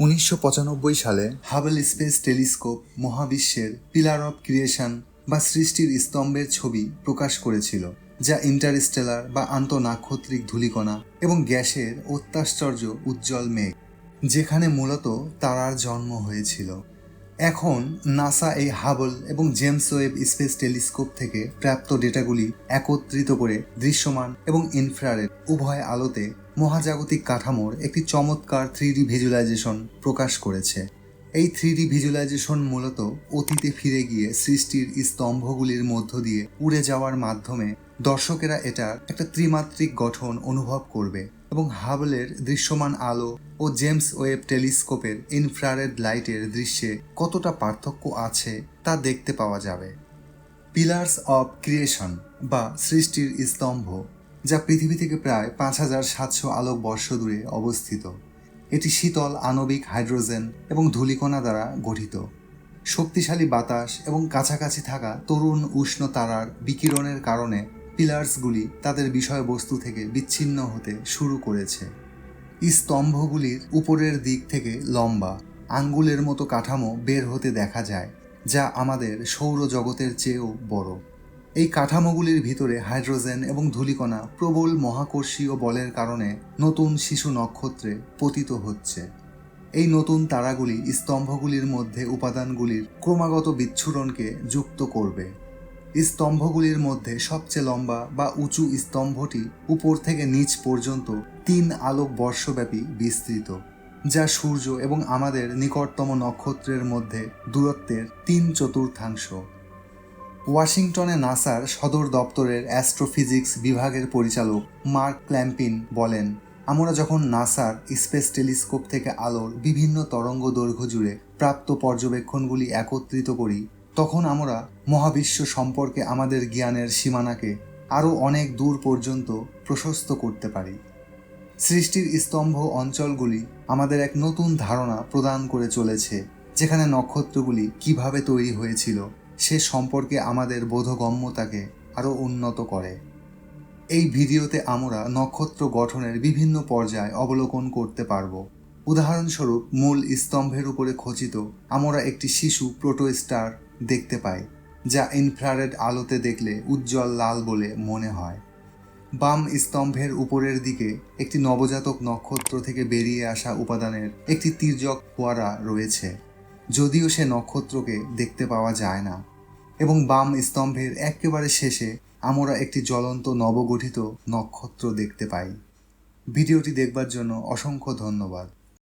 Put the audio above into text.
উনিশশো পঁচানব্বই সালে হাবেল স্পেস টেলিস্কোপ মহাবিশ্বের পিলার অফ ক্রিয়েশন বা সৃষ্টির স্তম্ভের ছবি প্রকাশ করেছিল, যা ইন্টারস্টেলার বা আন্তনাক্ষত্রিক ধূলিকণা এবং গ্যাসের অত্যাশ্চর্য উজ্জ্বল মেঘ, যেখানে মূলত তারার জন্ম হয়েছিল। এখন নাসা এই হাবল এবং জেমস ওয়েব স্পেস টেলিস্কোপ থেকে প্রাপ্ত ডেটাগুলি একত্রিত করে দৃশ্যমান এবং ইনফ্রারেড উভয় আলোতে মহাজাগতিক কাঠামোর একটি চমৎকার থ্রি ডি ভিজুয়ালাইজেশন প্রকাশ করেছে। এই থ্রি ডি ভিজুয়ালাইজেশন মূলত অতীতে ফিরে গিয়ে সৃষ্টির স্তম্ভগুলির মধ্য দিয়ে উড়ে যাওয়ার মাধ্যমে দর্শকেরা এটার একটা ত্রিমাত্রিক গঠন অনুভব করবে। এবং হাবলের দৃশ্যমান আলো ও জেমস ওয়েব টেলিস্কোপের ইনফ্রারেড লাইটের দৃশ্যে কতটা পার্থক্য আছে তা দেখতে পাওয়া যাবে। পিলার্স অব ক্রিয়েশন বা সৃষ্টির স্তম্ভ, যা পৃথিবী থেকে প্রায় পাঁচ হাজার সাতশো আলোক বর্ষ দূরে অবস্থিত। এটি শীতল আণবিক হাইড্রোজেন এবং ধূলিকণা দ্বারা গঠিত। শক্তিশালী বাতাস এবং কাছাকাছি থাকা তরুণ উষ্ণ তারার বিকিরণের কারণে পিলার্সগুলি তাদের বিষয়বস্তু থেকে বিচ্ছিন্ন হতে শুরু করেছে। স্তম্ভগুলির উপরের দিক থেকে লম্বা, আঙ্গুলের মতো কাঠামো বের হতে দেখা যায়, যা আমাদের সৌরজগতের চেয়েও বড়। এই কাঠামোগুলির ভিতরে হাইড্রোজেন এবং ধূলিকণা প্রবল মহাকর্ষীয় বলের কারণে নতুন শিশু নক্ষত্রে পতিত হচ্ছে। এই নতুন তারাগুলি স্তম্ভগুলির মধ্যে উপাদানগুলির ক্রমাগত বিচ্ছুরণকে যুক্ত করবে। স্তম্ভগুলির মধ্যে সবচেয়ে লম্বা বা উঁচু স্তম্ভটি উপর থেকে নিচ পর্যন্ত তিন আলোক বর্ষব্যাপী বিস্তৃত, যা সূর্য এবং আমাদের নিকটতম নক্ষত্রের মধ্যে দূরত্বের তিন চতুর্থাংশ। ওয়াশিংটনে নাসার সদর দপ্তরের অ্যাস্ট্রোফিজিক্স বিভাগের পরিচালক মার্ক ক্ল্যাম্পিন বলেন, আমরা যখন নাসার স্পেস টেলিস্কোপ থেকে আলোর বিভিন্ন তরঙ্গ দৈর্ঘ্য জুড়ে প্রাপ্ত পর্যবেক্ষণগুলি একত্রিত করি তখন আমরা মহাবিশ্ব সম্পর্কে আমাদের জ্ঞানের সীমানাকে আরও অনেক দূর পর্যন্ত প্রশস্ত করতে পারি। সৃষ্টির স্তম্ভ অঞ্চলগুলি আমাদের এক নতুন ধারণা প্রদান করে চলেছে, যেখানে নক্ষত্রগুলি কীভাবে তৈরি হয়েছিল, সে সম্পর্কে আমাদের বোধগম্যতাকে আরও উন্নত করে। এই ভিডিওতে আমরা নক্ষত্র গঠনের বিভিন্ন পর্যায় অবলোকন করতে পারব। উদাহরণস্বরূপ মূল স্তম্ভের উপরে খচিত আমরা একটি শিশু প্রোটোস্টার দেখতে পাই, যা ইনফ্রারেড আলোতে দেখলে উজ্জ্বল লাল বলে মনে হয়। বাম স্তম্ভের উপরের দিকে একটি নবজাতক নক্ষত্র থেকে বেরিয়ে আসা উপাদানের একটি তির্যক ফোয়ারা রয়েছে, যদিও সে নক্ষত্রকে দেখতে পাওয়া যায় না। এবং বাম স্তম্ভের একেবারে শেষে আমরা একটি জ্বলন্ত নবগঠিত নক্ষত্র দেখতে পাই। ভিডিওটি দেখবার জন্য অসংখ্য ধন্যবাদ।